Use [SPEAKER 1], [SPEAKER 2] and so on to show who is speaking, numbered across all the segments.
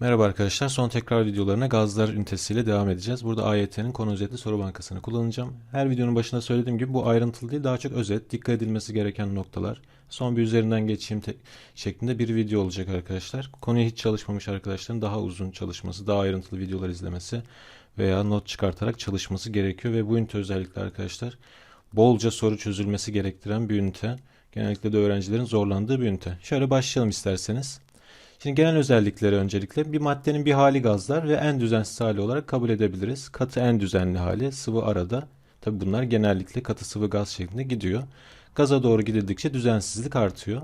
[SPEAKER 1] Merhaba arkadaşlar. Son tekrar videolarına gazlar ünitesiyle devam edeceğiz. Burada AYT'nin konu özetli soru bankasını kullanacağım. Her videonun başında söylediğim gibi bu ayrıntılı değil daha çok özet, dikkat edilmesi gereken noktalar. Son bir üzerinden geçeyim şeklinde bir video olacak arkadaşlar. Konuya hiç çalışmamış arkadaşların daha uzun çalışması, daha ayrıntılı videolar izlemesi veya not çıkartarak çalışması gerekiyor ve bu ünite özellikle arkadaşlar bolca soru çözülmesi gerektiren bir ünite. Genellikle de öğrencilerin zorlandığı bir ünite. Şöyle başlayalım isterseniz. Şimdi genel özellikleri öncelikle bir maddenin bir hali gazlar ve en düzensiz hali olarak kabul edebiliriz. Katı en düzenli hali, sıvı arada. Tabi bunlar genellikle katı sıvı gaz şeklinde gidiyor. Gaza doğru gidildikçe düzensizlik artıyor.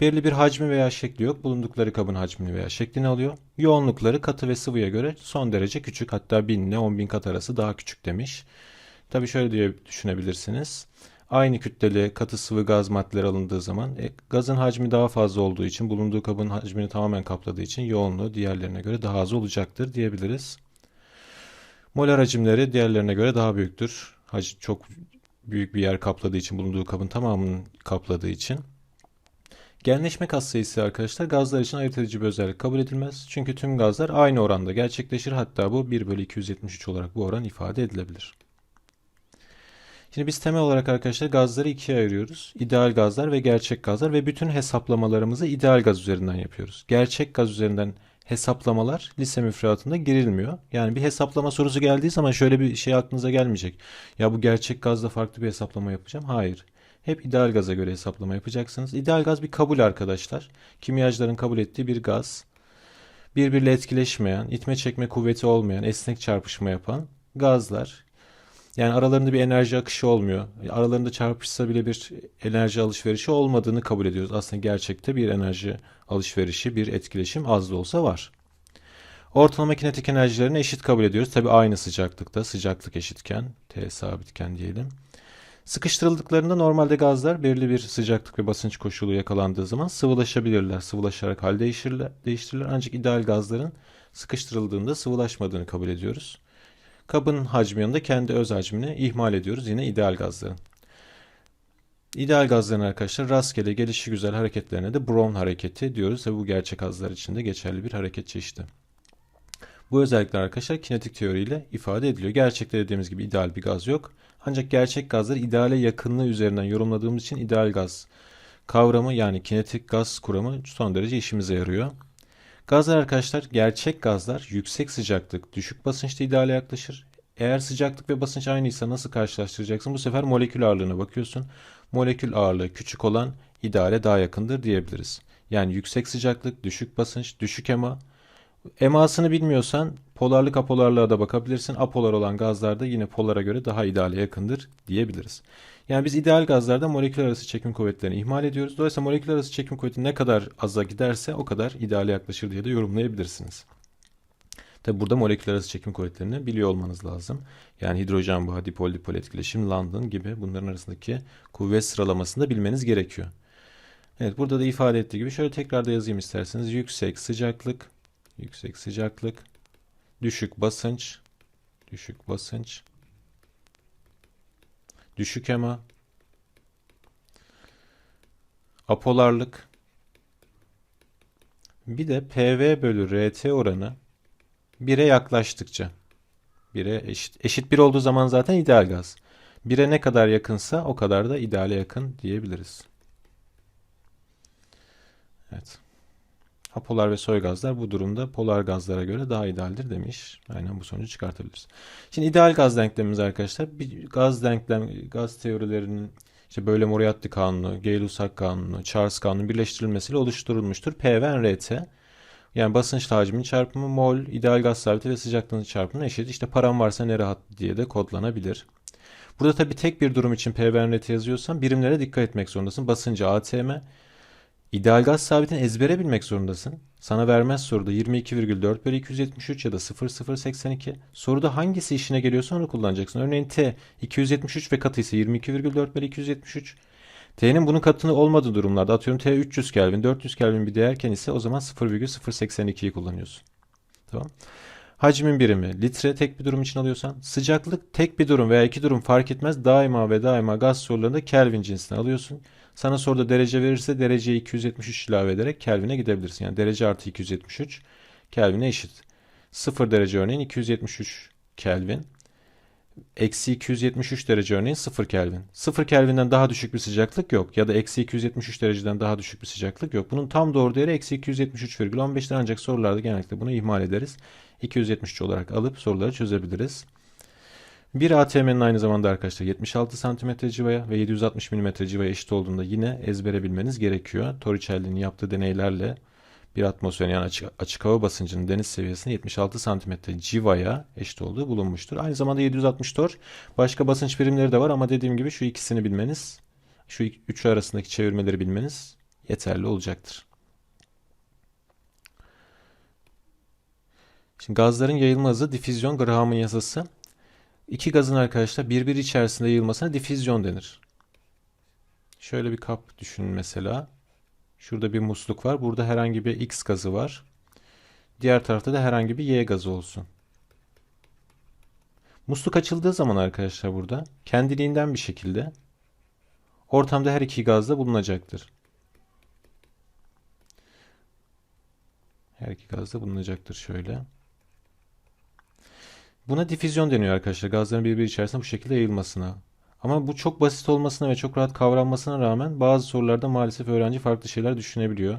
[SPEAKER 1] Belirli bir hacmi veya şekli yok. Bulundukları kabın hacmini veya şeklini alıyor. Yoğunlukları katı ve sıvıya göre son derece küçük. Hatta 1000 ile 10.000 kat arası daha küçük demiş. Tabi şöyle diye düşünebilirsiniz. Aynı kütleli katı sıvı gaz maddeler alındığı zaman e, gazın hacmi daha fazla olduğu için bulunduğu kabın hacmini tamamen kapladığı için yoğunluğu diğerlerine göre daha az olacaktır diyebiliriz. Molar hacimleri diğerlerine göre daha büyüktür. Hacim çok büyük bir yer kapladığı için bulunduğu kabın tamamını kapladığı için. Genleşme katsayısı arkadaşlar gazlar için ayırt edici bir özellik kabul edilmez. Çünkü tüm gazlar aynı oranda gerçekleşir. Hatta bu 1 bölü 273 olarak bu oran ifade edilebilir. Şimdi biz temel olarak arkadaşlar gazları ikiye ayırıyoruz. İdeal gazlar ve gerçek gazlar ve bütün hesaplamalarımızı ideal gaz üzerinden yapıyoruz. Gerçek gaz üzerinden hesaplamalar lise müfredatında girilmiyor. Yani bir hesaplama sorusu geldiği zaman şöyle bir şey aklınıza gelmeyecek. Ya bu gerçek gazla farklı bir hesaplama yapacağım. Hayır. Hep ideal gaza göre hesaplama yapacaksınız. İdeal gaz bir kabul arkadaşlar. Kimyacıların kabul ettiği bir gaz. Birbiriyle etkileşmeyen, itme çekme kuvveti olmayan, esnek çarpışma yapan gazlar. Yani aralarında bir enerji akışı olmuyor. Aralarında çarpışsa bile bir enerji alışverişi olmadığını kabul ediyoruz. Aslında gerçekte bir enerji alışverişi, bir etkileşim az da olsa var. Ortalama kinetik enerjilerini eşit kabul ediyoruz. Tabi aynı sıcaklıkta, sıcaklık eşitken, T sabitken diyelim. Sıkıştırıldıklarında normalde gazlar belirli bir sıcaklık ve basınç koşulu yakalandığı zaman sıvılaşabilirler. Sıvılaşarak hal değiştirirler. Ancak ideal gazların sıkıştırıldığında sıvılaşmadığını kabul ediyoruz. Kabın hacmi yanında kendi öz hacmini ihmal ediyoruz yine ideal gazların. İdeal gazların arkadaşlar rastgele gelişi güzel hareketlerine de Brown hareketi diyoruz ve bu gerçek gazlar için de geçerli bir hareket çeşidi. Bu özellikler arkadaşlar kinetik teoriyle ifade ediliyor. Gerçekte dediğimiz gibi ideal bir gaz yok. Ancak gerçek gazlar ideale yakınlığı üzerinden yorumladığımız için ideal gaz kavramı yani kinetik gaz kuramı son derece işimize yarıyor. Gazlar arkadaşlar gerçek gazlar yüksek sıcaklık, düşük basınçta ideale yaklaşır. Eğer sıcaklık ve basınç aynıysa nasıl karşılaştıracaksın? Bu sefer molekül ağırlığına bakıyorsun. Molekül ağırlığı küçük olan ideale daha yakındır diyebiliriz. Yani yüksek sıcaklık, düşük basınç, düşük ema. Emasını bilmiyorsan polarlık apolarlığa da bakabilirsin. Apolar olan gazlarda yine polara göre daha ideale yakındır diyebiliriz. Yani biz ideal gazlarda molekül arası çekim kuvvetlerini ihmal ediyoruz. Dolayısıyla molekül arası çekim kuvveti ne kadar aza giderse o kadar ideale yaklaşır diye de yorumlayabilirsiniz. Tabi burada molekül arası çekim kuvvetlerini biliyor olmanız lazım. Yani hidrojen bağı, dipol dipol etkileşim, London gibi bunların arasındaki kuvvet sıralamasını da bilmeniz gerekiyor. Evet burada da ifade ettiği gibi şöyle tekrar da yazayım isterseniz. Yüksek sıcaklık, yüksek sıcaklık, düşük basınç, düşük basınç, düşük ema, apolarlık, bir de PV bölü RT oranı 1'e yaklaştıkça 1'e eşit. Eşit 1 olduğu zaman zaten ideal gaz. 1'e ne kadar yakınsa o kadar da ideale yakın diyebiliriz. Evet. Apolar ve soy gazlar bu durumda polar gazlara göre daha idealdir demiş. Aynen bu sonucu çıkartabiliriz. Şimdi ideal gaz denklemimiz arkadaşlar bir gaz denklem gaz teorilerinin işte böyle Moriarty kanunu, Gay-Lussac kanunu, Charles kanunu birleştirilmesiyle oluşturulmuştur. P ve RT yani basınçla hacmin çarpımı mol, ideal gaz sabiti ve sıcaklığın çarpımına eşit. İşte param varsa ne rahat diye de kodlanabilir. Burada tabi tek bir durum için P ve RT yazıyorsan birimlere dikkat etmek zorundasın. Basıncı ATM, İdeal gaz sabitini ezbere bilmek zorundasın. Sana vermez soruda 22,4 bölü 273 ya da 0082. Soruda hangisi işine geliyorsa onu kullanacaksın. Örneğin T 273 ve katı ise 22,4 bölü 273. T'nin bunun katını olmadığı durumlarda atıyorum T 300 Kelvin, 400 Kelvin bir değerken ise o zaman 0,082'yi kullanıyorsun. Tamam. Hacmin birimi litre tek bir durum için alıyorsan sıcaklık tek bir durum veya iki durum fark etmez daima ve daima gaz sorularında Kelvin cinsini alıyorsun. Sana soruda derece verirse dereceye 273 ilave ederek Kelvin'e gidebilirsin. Yani derece artı 273 Kelvin'e eşit. 0 derece örneğin 273 Kelvin. Eksi 273 derece örneğin 0 Kelvin. 0 Kelvin'den daha düşük bir sıcaklık yok. Ya da eksi 273 dereceden daha düşük bir sıcaklık yok. Bunun tam doğru değeri eksi 273,15'ten ancak sorularda genellikle bunu ihmal ederiz. 273 olarak alıp soruları çözebiliriz. Bir ATM'nin aynı zamanda arkadaşlar 76 cm civaya ve 760 mm civaya eşit olduğunda yine ezbere bilmeniz gerekiyor. Torricelli'nin yaptığı deneylerle bir atmosferin yani açık, açık hava basıncının deniz seviyesine 76 cm civaya eşit olduğu bulunmuştur. Aynı zamanda 760 tor başka basınç birimleri de var ama dediğim gibi şu ikisini bilmeniz, şu üçü arasındaki çevirmeleri bilmeniz yeterli olacaktır. Şimdi gazların yayılma hızı difüzyon Graham'ın yasası. İki gazın arkadaşlar birbiri içerisinde yayılmasına difüzyon denir. Şöyle bir kap düşünün mesela. Şurada bir musluk var. Burada herhangi bir X gazı var. Diğer tarafta da herhangi bir Y gazı olsun. Musluk açıldığı zaman arkadaşlar burada kendiliğinden bir şekilde ortamda her iki gaz da bulunacaktır. Her iki gaz da bulunacaktır şöyle. Buna difüzyon deniyor arkadaşlar. Gazların birbiri içerisinde bu şekilde yayılmasına. Ama bu çok basit olmasına ve çok rahat kavranmasına rağmen bazı sorularda maalesef öğrenci farklı şeyler düşünebiliyor.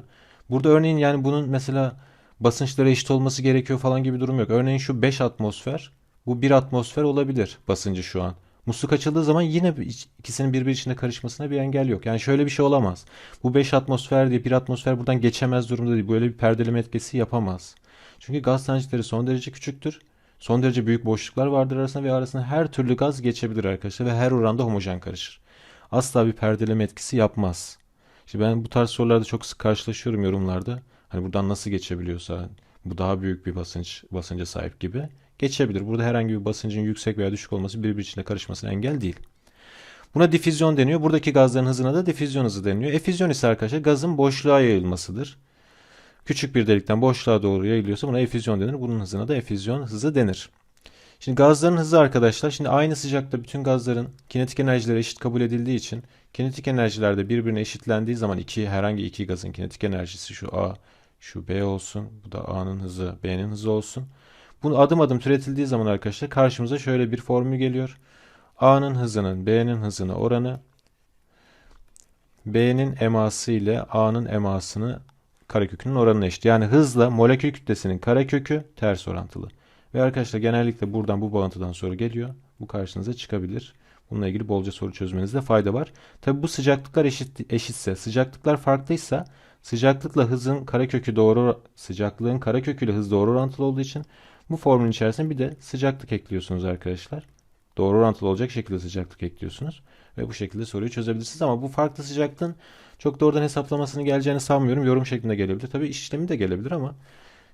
[SPEAKER 1] Burada örneğin yani bunun mesela basınçlara eşit olması gerekiyor falan gibi durum yok. Örneğin şu 5 atmosfer, bu 1 atmosfer olabilir basıncı şu an. Musluk açıldığı zaman yine ikisinin birbiri içinde karışmasına bir engel yok. Yani şöyle bir şey olamaz. Bu 5 atmosfer diye 1 atmosfer buradan geçemez durumda değil. Böyle bir perdeleme etkisi yapamaz. Çünkü gaz tanecikleri son derece küçüktür Son derece büyük boşluklar vardır arasında ve arasında her türlü gaz geçebilir arkadaşlar ve her oranda homojen karışır. Asla bir perdeleme etkisi yapmaz. İşte ben bu tarz sorularda çok sık karşılaşıyorum yorumlarda. Hani buradan nasıl geçebiliyorsa bu daha büyük bir basınç basınca sahip gibi geçebilir. Burada herhangi bir basıncın yüksek veya düşük olması birbiri içinde karışmasına engel değil. Buna difüzyon deniyor. Buradaki gazların hızına da difüzyon hızı deniyor. Efüzyon ise arkadaşlar gazın boşluğa yayılmasıdır küçük bir delikten boşluğa doğru yayılıyorsa buna efüzyon denir. Bunun hızına da efüzyon hızı denir. Şimdi gazların hızı arkadaşlar şimdi aynı sıcakta bütün gazların kinetik enerjileri eşit kabul edildiği için kinetik enerjiler de birbirine eşitlendiği zaman iki herhangi iki gazın kinetik enerjisi şu A, şu B olsun. Bu da A'nın hızı, B'nin hızı olsun. Bunu adım adım türetildiği zaman arkadaşlar karşımıza şöyle bir formül geliyor. A'nın hızının B'nin hızına oranı B'nin eması ile A'nın emasını karekökünün oranına eşit. Yani hızla molekül kütlesinin karekökü ters orantılı. Ve arkadaşlar genellikle buradan bu bağıntıdan soru geliyor. Bu karşınıza çıkabilir. Bununla ilgili bolca soru çözmenizde fayda var. Tabi bu sıcaklıklar eşit, eşitse, sıcaklıklar farklıysa sıcaklıkla hızın karekökü doğru sıcaklığın kareköküyle hız doğru orantılı olduğu için bu formülün içerisine bir de sıcaklık ekliyorsunuz arkadaşlar. Doğru orantılı olacak şekilde sıcaklık ekliyorsunuz ve bu şekilde soruyu çözebilirsiniz ama bu farklı sıcaklığın çok doğrudan hesaplamasını geleceğini sanmıyorum. Yorum şeklinde gelebilir. Tabii iş işlemi de gelebilir ama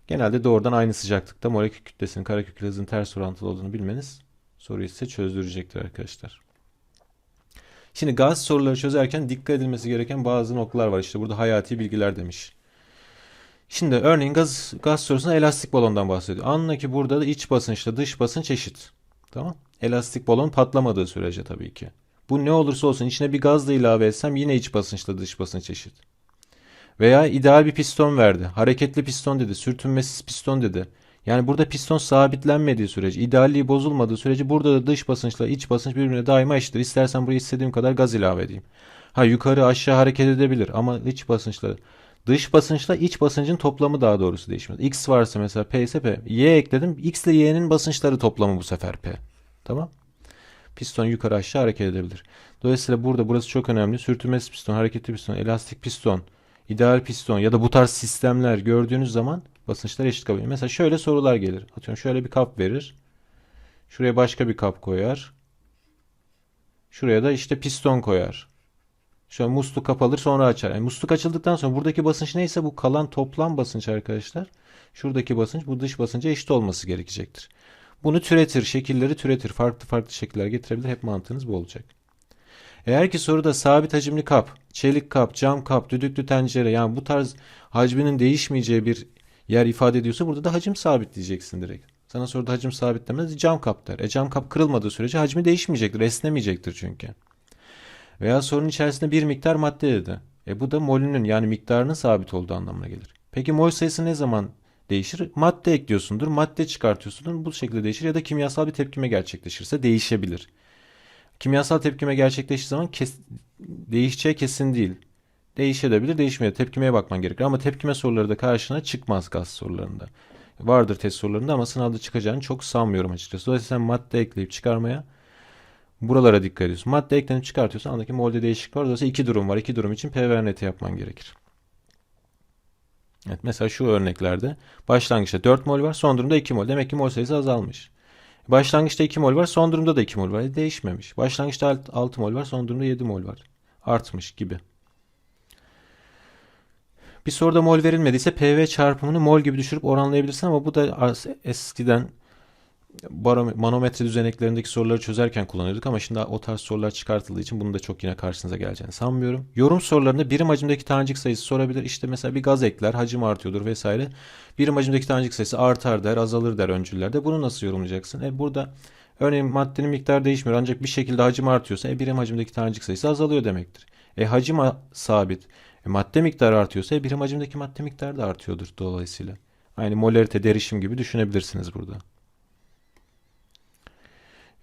[SPEAKER 1] genelde doğrudan aynı sıcaklıkta molekül kütlesinin karekök hızının ters orantılı olduğunu bilmeniz soruyu size çözdürecektir arkadaşlar. Şimdi gaz soruları çözerken dikkat edilmesi gereken bazı noktalar var. İşte burada hayati bilgiler demiş. Şimdi örneğin gaz, gaz sorusunda elastik balondan bahsediyor. Anla ki burada da iç basınçla dış basınç eşit. Tamam. Elastik balon patlamadığı sürece tabii ki. Bu ne olursa olsun içine bir gaz da ilave etsem yine iç basınçla dış basınç eşit. Veya ideal bir piston verdi. Hareketli piston dedi. Sürtünmesiz piston dedi. Yani burada piston sabitlenmediği sürece, idealliği bozulmadığı sürece burada da dış basınçla iç basınç birbirine daima eşittir. İstersen buraya istediğim kadar gaz ilave edeyim. Ha yukarı aşağı hareket edebilir ama iç basınçla dış basınçla iç basıncın toplamı daha doğrusu değişmez. X varsa mesela P ise P. Y ekledim. X ile Y'nin basınçları toplamı bu sefer P. Tamam? Piston yukarı aşağı hareket edebilir. Dolayısıyla burada burası çok önemli. Sürtünmesiz piston, hareketli piston, elastik piston, ideal piston ya da bu tarz sistemler gördüğünüz zaman basınçlar eşit kabul Mesela şöyle sorular gelir. Atıyorum şöyle bir kap verir. Şuraya başka bir kap koyar. Şuraya da işte piston koyar. Şöyle musluk kapalır sonra açar. Yani musluk açıldıktan sonra buradaki basınç neyse bu kalan toplam basınç arkadaşlar. Şuradaki basınç bu dış basınca eşit olması gerekecektir. Bunu türetir, şekilleri türetir. Farklı farklı şekiller getirebilir. Hep mantığınız bu olacak. Eğer ki soruda sabit hacimli kap, çelik kap, cam kap, düdüklü tencere yani bu tarz hacminin değişmeyeceği bir yer ifade ediyorsa burada da hacim sabit diyeceksin direkt. Sana soruda hacim sabit demez cam kap der. E cam kap kırılmadığı sürece hacmi değişmeyecektir, esnemeyecektir çünkü. Veya sorunun içerisinde bir miktar madde dedi. E bu da molünün yani miktarının sabit olduğu anlamına gelir. Peki mol sayısı ne zaman değişir. Madde ekliyorsundur, madde çıkartıyorsundur. Bu şekilde değişir ya da kimyasal bir tepkime gerçekleşirse değişebilir. Kimyasal tepkime gerçekleştiği zaman kes, değişeceği kesin değil. Değişebilir, değişmeyebilir. Tepkimeye bakman gerekir. Ama tepkime soruları da karşına çıkmaz gaz sorularında. Vardır test sorularında ama sınavda çıkacağını çok sanmıyorum açıkçası. Dolayısıyla sen madde ekleyip çıkarmaya buralara dikkat ediyorsun. Madde eklenip çıkartıyorsan andaki molde değişiklik var. Dolayısıyla iki durum var. İki durum için P ve NT yapman gerekir. Evet, mesela şu örneklerde başlangıçta 4 mol var, son durumda 2 mol. Demek ki mol sayısı azalmış. Başlangıçta 2 mol var, son durumda da 2 mol var. E, değişmemiş. Başlangıçta 6 mol var, son durumda 7 mol var. Artmış gibi. Bir soruda mol verilmediyse PV çarpımını mol gibi düşürüp oranlayabilirsin ama bu da eskiden manometre düzeneklerindeki soruları çözerken kullanıyorduk ama şimdi o tarz sorular çıkartıldığı için bunu da çok yine karşınıza geleceğini sanmıyorum. Yorum sorularında birim hacimdeki tanecik sayısı sorabilir. İşte mesela bir gaz ekler, hacim artıyordur vesaire. Birim hacimdeki tanecik sayısı artar der, azalır der öncüllerde. Bunu nasıl yorumlayacaksın? E burada örneğin maddenin miktarı değişmiyor ancak bir şekilde hacim artıyorsa e birim hacimdeki tanecik sayısı azalıyor demektir. E hacim sabit. E, madde miktarı artıyorsa e, birim hacimdeki madde miktarı da artıyordur dolayısıyla. Aynı molarite derişim gibi düşünebilirsiniz burada.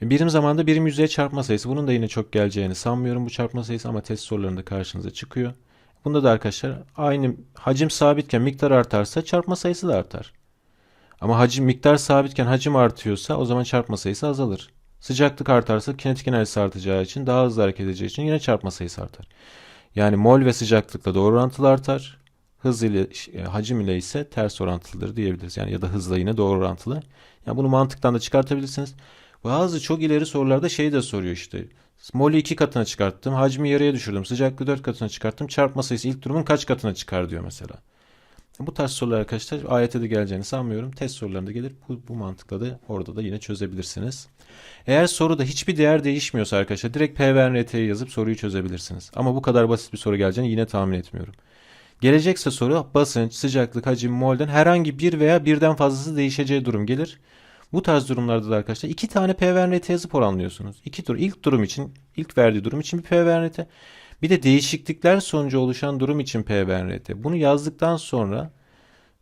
[SPEAKER 1] Birim zamanda birim yüzeye çarpma sayısı. Bunun da yine çok geleceğini sanmıyorum bu çarpma sayısı ama test sorularında karşınıza çıkıyor. Bunda da arkadaşlar aynı hacim sabitken miktar artarsa çarpma sayısı da artar. Ama hacim miktar sabitken hacim artıyorsa o zaman çarpma sayısı azalır. Sıcaklık artarsa kinetik enerjisi artacağı için daha hızlı hareket edeceği için yine çarpma sayısı artar. Yani mol ve sıcaklıkla doğru orantılı artar. Hız ile e, hacim ile ise ters orantılıdır diyebiliriz. Yani ya da hızla yine doğru orantılı. Yani bunu mantıktan da çıkartabilirsiniz. Bazı çok ileri sorularda şey de soruyor işte. Mol'ü iki katına çıkarttım. Hacmi yarıya düşürdüm. Sıcaklığı dört katına çıkarttım. Çarpma sayısı ilk durumun kaç katına çıkar diyor mesela. Bu tarz sorular arkadaşlar ayete de geleceğini sanmıyorum. Test sorularında gelir. Bu, bu mantıkla da orada da yine çözebilirsiniz. Eğer soruda hiçbir değer değişmiyorsa arkadaşlar direkt P ve RT'yi yazıp soruyu çözebilirsiniz. Ama bu kadar basit bir soru geleceğini yine tahmin etmiyorum. Gelecekse soru basınç, sıcaklık, hacim, molden herhangi bir veya birden fazlası değişeceği durum gelir. Bu tarz durumlarda da arkadaşlar iki tane P ve RT yazıp oranlıyorsunuz. İki tur. ilk durum için, ilk verdiği durum için bir P ve RT. Bir de değişiklikler sonucu oluşan durum için P ve RT. Bunu yazdıktan sonra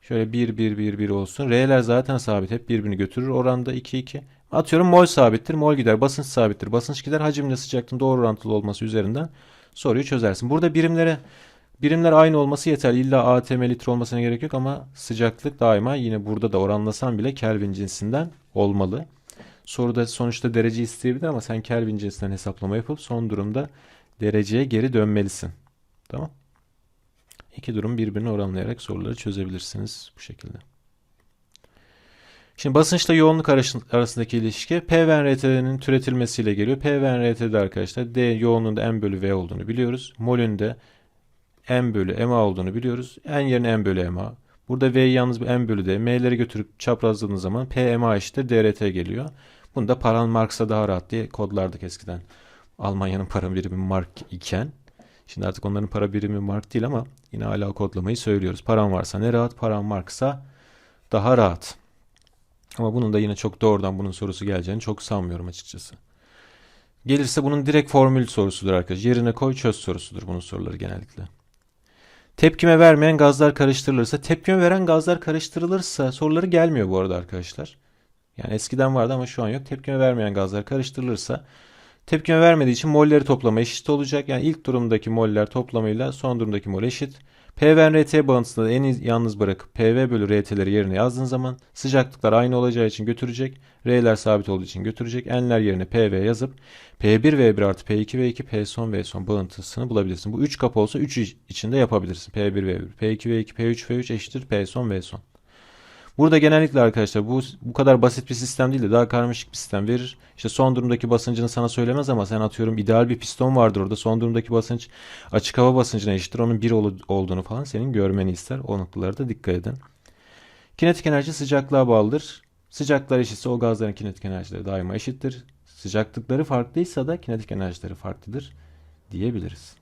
[SPEAKER 1] şöyle 1 1 1 1 olsun. R'ler zaten sabit. Hep birbirini götürür. Oranda 2 2. Atıyorum mol sabittir. Mol gider. Basınç sabittir. Basınç gider. Hacimle sıcaklığın doğru orantılı olması üzerinden soruyu çözersin. Burada birimlere birimler aynı olması yeterli. İlla atm litre olmasına gerek yok ama sıcaklık daima yine burada da oranlasan bile Kelvin cinsinden olmalı. Soruda sonuçta derece isteyebilir ama sen Kelvin cinsinden hesaplama yapıp son durumda dereceye geri dönmelisin. Tamam. İki durum birbirini oranlayarak soruları çözebilirsiniz bu şekilde. Şimdi basınçla yoğunluk arasındaki ilişki P ve RT'nin türetilmesiyle geliyor. P arkadaşlar D yoğunluğunda M bölü V olduğunu biliyoruz. Molünde M bölü MA olduğunu biliyoruz. N yerine M bölü MA. Burada V'yi yalnız M bölü D. M'leri götürüp çaprazladığınız zaman P MA eşittir DRT geliyor. Bunu da paran Mark'sa daha rahat diye kodlardık eskiden. Almanya'nın para birimi mark iken. Şimdi artık onların para birimi mark değil ama yine hala kodlamayı söylüyoruz. Paran varsa ne rahat, paran marksa daha rahat. Ama bunun da yine çok doğrudan bunun sorusu geleceğini çok sanmıyorum açıkçası. Gelirse bunun direkt formül sorusudur arkadaşlar. Yerine koy çöz sorusudur bunun soruları genellikle. Tepkime vermeyen gazlar karıştırılırsa, tepkime veren gazlar karıştırılırsa soruları gelmiyor bu arada arkadaşlar. Yani eskiden vardı ama şu an yok. Tepkime vermeyen gazlar karıştırılırsa tepkime vermediği için molleri toplama eşit olacak. Yani ilk durumdaki moller toplamıyla son durumdaki mol eşit. P ve RT bağıntısını en yalnız bırakıp PV bölü RT'leri yerine yazdığın zaman sıcaklıklar aynı olacağı için götürecek. R'ler sabit olduğu için götürecek. N'ler yerine PV yazıp P1 V1 artı P2 V2 P son V son bağıntısını bulabilirsin. Bu 3 kapı olsa 3 içinde yapabilirsin. P1 V1 P2 V2 P3 V3 eşittir P son V son. Burada genellikle arkadaşlar bu bu kadar basit bir sistem değil de daha karmaşık bir sistem verir. İşte son durumdaki basıncını sana söylemez ama sen atıyorum ideal bir piston vardır orada. Son durumdaki basınç açık hava basıncına eşittir. Onun bir olduğunu falan senin görmeni ister. O noktalara da dikkat edin. Kinetik enerji sıcaklığa bağlıdır. Sıcaklar eşitse o gazların kinetik enerjileri daima eşittir. Sıcaklıkları farklıysa da kinetik enerjileri farklıdır diyebiliriz.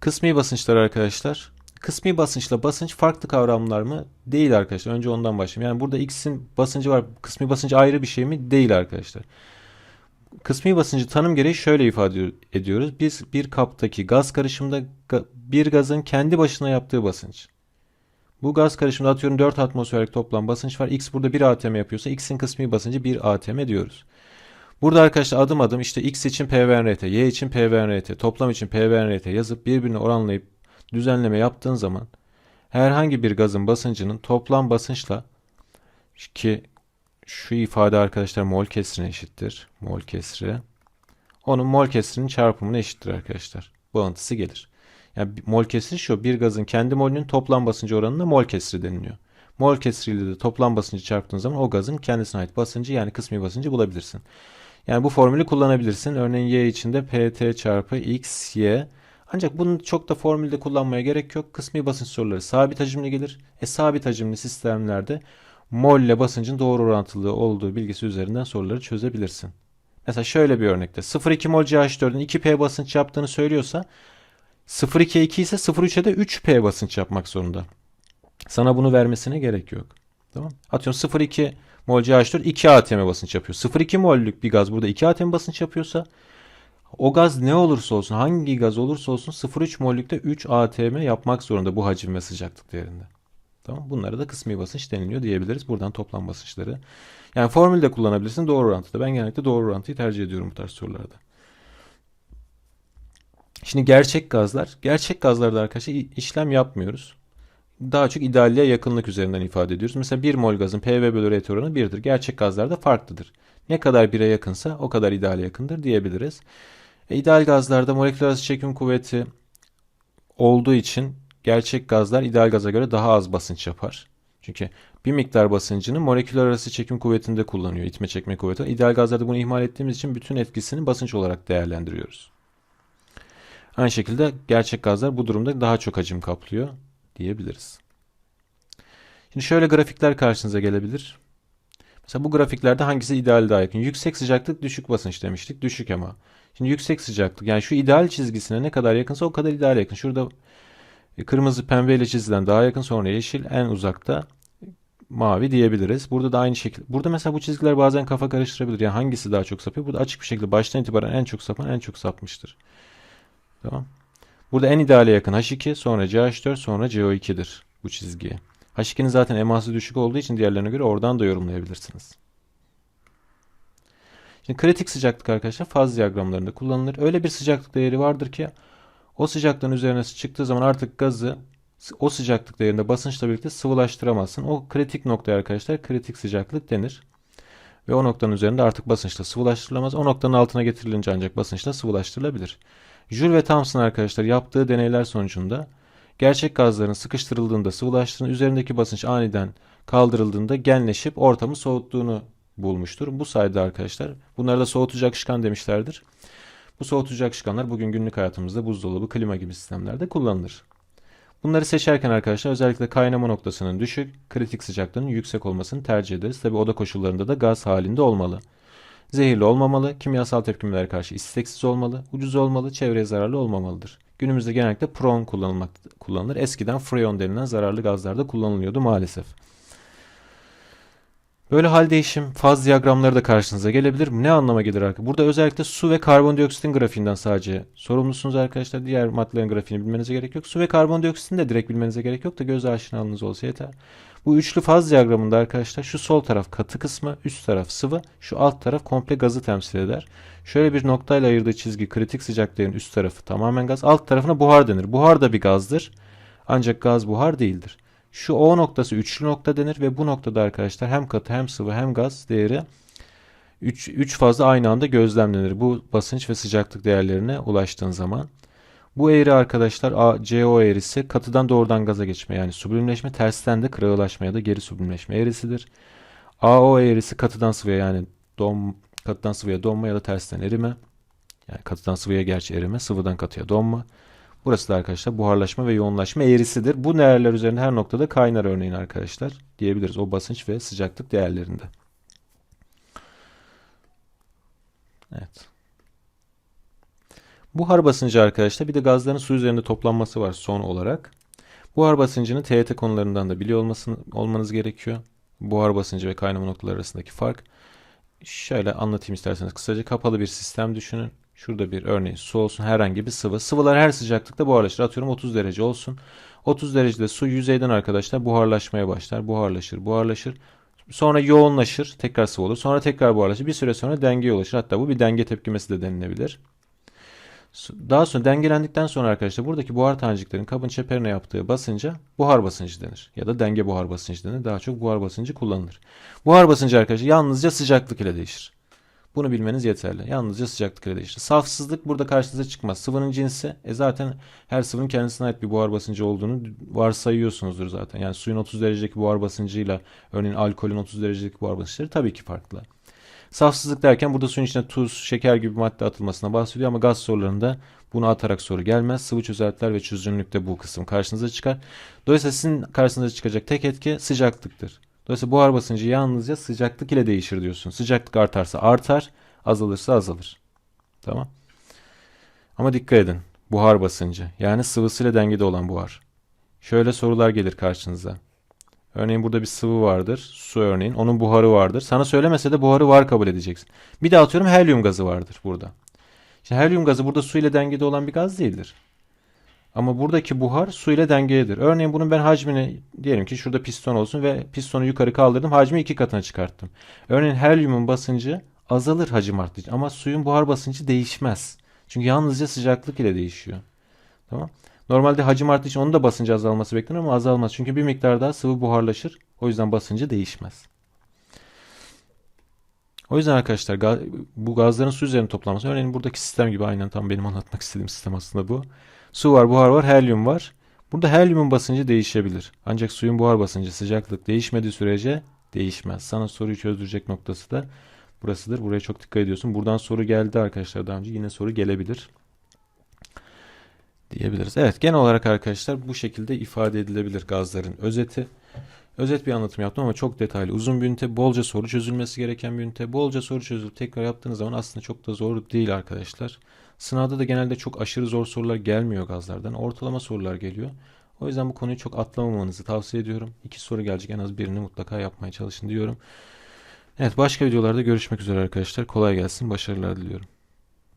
[SPEAKER 1] Kısmi basınçlar arkadaşlar. Kısmi basınçla basınç farklı kavramlar mı? Değil arkadaşlar. Önce ondan başlayayım. Yani burada X'in basıncı var. Kısmi basınç ayrı bir şey mi? Değil arkadaşlar. Kısmi basıncı tanım gereği şöyle ifade ediyoruz. Biz bir kaptaki gaz karışımında bir gazın kendi başına yaptığı basınç. Bu gaz karışımında atıyorum 4 atmosferlik toplam basınç var. X burada 1 atm yapıyorsa X'in kısmi basıncı 1 atm diyoruz. Burada arkadaşlar adım adım işte X için PVNRT, Y için PVNRT, toplam için PVNRT yazıp birbirine oranlayıp düzenleme yaptığın zaman herhangi bir gazın basıncının toplam basınçla ki şu ifade arkadaşlar mol kesrine eşittir. Mol kesri. Onun mol kesrinin çarpımına eşittir arkadaşlar. Bağıntısı gelir. Yani mol kesri şu. Bir gazın kendi molünün toplam basıncı oranına mol kesri deniliyor. Mol kesriyle de toplam basıncı çarptığın zaman o gazın kendisine ait basıncı yani kısmi basıncı bulabilirsin. Yani bu formülü kullanabilirsin. Örneğin y için de pt çarpı x y. Ancak bunu çok da formülde kullanmaya gerek yok. Kısmi basınç soruları sabit hacimli gelir. E sabit hacimli sistemlerde mol ile basıncın doğru orantılı olduğu bilgisi üzerinden soruları çözebilirsin. Mesela şöyle bir örnekte 0,2 mol CH4'ün 2P basınç yaptığını söylüyorsa 0,2'ye 2 ise 0,3'e de 3P basınç yapmak zorunda. Sana bunu vermesine gerek yok. Tamam? Atıyorum 0,2 mol CH4 2 atm basınç yapıyor. 0,2 mollük bir gaz burada 2 atm basınç yapıyorsa o gaz ne olursa olsun hangi gaz olursa olsun 0,3 mollükte 3 atm yapmak zorunda bu hacim ve sıcaklık değerinde. Tamam. Bunlara da kısmi basınç deniliyor diyebiliriz. Buradan toplam basınçları. Yani formülde kullanabilirsin doğru orantıda. Ben genellikle doğru orantıyı tercih ediyorum bu tarz sorularda. Şimdi gerçek gazlar. Gerçek gazlarda arkadaşlar işlem yapmıyoruz. Daha çok idealliğe yakınlık üzerinden ifade ediyoruz. Mesela 1 mol gazın PV bölü RT oranı 1'dir. Gerçek gazlarda farklıdır. Ne kadar 1'e yakınsa o kadar ideale yakındır diyebiliriz. E, ideal gazlarda moleküler arası çekim kuvveti olduğu için gerçek gazlar ideal gaza göre daha az basınç yapar. Çünkü bir miktar basıncını moleküler arası çekim kuvvetinde kullanıyor. itme çekme kuvveti. İdeal gazlarda bunu ihmal ettiğimiz için bütün etkisini basınç olarak değerlendiriyoruz. Aynı şekilde gerçek gazlar bu durumda daha çok hacim kaplıyor diyebiliriz. Şimdi şöyle grafikler karşınıza gelebilir. Mesela bu grafiklerde hangisi ideal daha yakın? Yüksek sıcaklık düşük basınç demiştik. Düşük ama. Şimdi yüksek sıcaklık yani şu ideal çizgisine ne kadar yakınsa o kadar ideal yakın. Şurada kırmızı pembe ile çizilen daha yakın sonra yeşil en uzakta mavi diyebiliriz. Burada da aynı şekilde. Burada mesela bu çizgiler bazen kafa karıştırabilir. Yani hangisi daha çok sapıyor? Burada açık bir şekilde baştan itibaren en çok sapan en çok sapmıştır. Tamam. Burada en ideale yakın H2 sonra CH4 sonra CO2'dir bu çizgiye. H2'nin zaten eması düşük olduğu için diğerlerine göre oradan da yorumlayabilirsiniz. Şimdi kritik sıcaklık arkadaşlar faz diyagramlarında kullanılır. Öyle bir sıcaklık değeri vardır ki o sıcaklığın üzerine çıktığı zaman artık gazı o sıcaklık değerinde basınçla birlikte sıvılaştıramazsın. O kritik noktaya arkadaşlar kritik sıcaklık denir. Ve o noktanın üzerinde artık basınçla sıvılaştırılamaz. O noktanın altına getirilince ancak basınçla sıvılaştırılabilir. Joule ve Thomson arkadaşlar yaptığı deneyler sonucunda gerçek gazların sıkıştırıldığında sıvılaştığında üzerindeki basınç aniden kaldırıldığında genleşip ortamı soğuttuğunu bulmuştur. Bu sayede arkadaşlar bunlara da soğutucu akışkan demişlerdir. Bu soğutucu akışkanlar bugün günlük hayatımızda buzdolabı, klima gibi sistemlerde kullanılır. Bunları seçerken arkadaşlar özellikle kaynama noktasının düşük, kritik sıcaklığının yüksek olmasını tercih ederiz. Tabi oda koşullarında da gaz halinde olmalı. Zehirli olmamalı, kimyasal tepkimelere karşı isteksiz olmalı, ucuz olmalı, çevreye zararlı olmamalıdır. Günümüzde genellikle pron kullanılmak, kullanılır. Eskiden freon denilen zararlı gazlarda kullanılıyordu maalesef. Böyle hal değişim faz diyagramları da karşınıza gelebilir. Ne anlama gelir arkadaşlar? Burada özellikle su ve karbondioksitin grafiğinden sadece sorumlusunuz arkadaşlar. Diğer maddelerin grafiğini bilmenize gerek yok. Su ve karbondioksitin de direkt bilmenize gerek yok da göz aşinalığınız olsa yeter. Bu üçlü faz diyagramında arkadaşlar şu sol taraf katı kısmı, üst taraf sıvı, şu alt taraf komple gazı temsil eder. Şöyle bir noktayla ayırdığı çizgi kritik sıcaklığın üst tarafı tamamen gaz, alt tarafına buhar denir. Buhar da bir gazdır. Ancak gaz buhar değildir. Şu O noktası üçlü nokta denir ve bu noktada arkadaşlar hem katı hem sıvı hem gaz değeri 3, 3 fazla aynı anda gözlemlenir. Bu basınç ve sıcaklık değerlerine ulaştığın zaman. Bu eğri arkadaşlar A, CO eğrisi katıdan doğrudan gaza geçme yani sublimleşme tersten de kırağılaşma ya da geri sublimleşme eğrisidir. AO eğrisi katıdan sıvıya yani don, katıdan sıvıya donma ya da tersten erime. Yani katıdan sıvıya gerçi erime, sıvıdan katıya donma. Burası da arkadaşlar buharlaşma ve yoğunlaşma eğrisidir. Bu değerler üzerinde her noktada kaynar örneğin arkadaşlar diyebiliriz o basınç ve sıcaklık değerlerinde. Evet. Buhar basıncı arkadaşlar bir de gazların su üzerinde toplanması var son olarak. Buhar basıncını TET konularından da biliyor olmasını, olmanız gerekiyor. Buhar basıncı ve kaynama noktaları arasındaki fark. Şöyle anlatayım isterseniz kısaca kapalı bir sistem düşünün. Şurada bir örneğin su olsun herhangi bir sıvı. Sıvılar her sıcaklıkta buharlaşır. Atıyorum 30 derece olsun. 30 derecede su yüzeyden arkadaşlar buharlaşmaya başlar. Buharlaşır, buharlaşır. Sonra yoğunlaşır, tekrar sıvı olur. Sonra tekrar buharlaşır. Bir süre sonra dengeye ulaşır. Hatta bu bir denge tepkimesi de denilebilir. Daha sonra dengelendikten sonra arkadaşlar buradaki buhar taneciklerin kabın çeperine yaptığı basınca buhar basıncı denir. Ya da denge buhar basıncı denir. Daha çok buhar basıncı kullanılır. Buhar basıncı arkadaşlar yalnızca sıcaklık ile değişir. Bunu bilmeniz yeterli. Yalnızca sıcaklık ile değişir. Safsızlık burada karşınıza çıkmaz. Sıvının cinsi e zaten her sıvının kendisine ait bir buhar basıncı olduğunu varsayıyorsunuzdur zaten. Yani suyun 30 derecedeki buhar basıncıyla örneğin alkolün 30 derecedeki buhar basınçları tabii ki farklı. Safsızlık derken burada suyun içine tuz, şeker gibi madde atılmasına bahsediyor ama gaz sorularında bunu atarak soru gelmez. Sıvı çözeltiler ve çözünürlükte bu kısım karşınıza çıkar. Dolayısıyla sizin karşınıza çıkacak tek etki sıcaklıktır. Dolayısıyla buhar basıncı yalnızca sıcaklık ile değişir diyorsun. Sıcaklık artarsa artar, azalırsa azalır. Tamam. Ama dikkat edin. Buhar basıncı yani sıvısıyla dengede olan buhar. Şöyle sorular gelir karşınıza. Örneğin burada bir sıvı vardır. Su örneğin. Onun buharı vardır. Sana söylemese de buharı var kabul edeceksin. Bir de atıyorum helyum gazı vardır burada. İşte helyum gazı burada su ile dengede olan bir gaz değildir. Ama buradaki buhar su ile dengededir. Örneğin bunun ben hacmini diyelim ki şurada piston olsun ve pistonu yukarı kaldırdım. Hacmi iki katına çıkarttım. Örneğin helyumun basıncı azalır hacim arttıkça ama suyun buhar basıncı değişmez. Çünkü yalnızca sıcaklık ile değişiyor. Tamam? Normalde hacim arttığı için onun da basıncı azalması beklenir ama azalmaz. Çünkü bir miktar daha sıvı buharlaşır. O yüzden basıncı değişmez. O yüzden arkadaşlar bu gazların su üzerine toplanması örneğin buradaki sistem gibi aynen tam benim anlatmak istediğim sistem aslında bu. Su var, buhar var, helyum var. Burada helyumun basıncı değişebilir. Ancak suyun buhar basıncı sıcaklık değişmediği sürece değişmez. Sana soruyu çözdürecek noktası da burasıdır. Buraya çok dikkat ediyorsun. Buradan soru geldi arkadaşlar daha önce. Yine soru gelebilir diyebiliriz. Evet genel olarak arkadaşlar bu şekilde ifade edilebilir gazların özeti. Özet bir anlatım yaptım ama çok detaylı. Uzun bir ünite, bolca soru çözülmesi gereken bir ünite. Bolca soru çözülüp tekrar yaptığınız zaman aslında çok da zor değil arkadaşlar. Sınavda da genelde çok aşırı zor sorular gelmiyor gazlardan. Ortalama sorular geliyor. O yüzden bu konuyu çok atlamamanızı tavsiye ediyorum. İki soru gelecek en az birini mutlaka yapmaya çalışın diyorum. Evet başka videolarda görüşmek üzere arkadaşlar. Kolay gelsin. Başarılar diliyorum.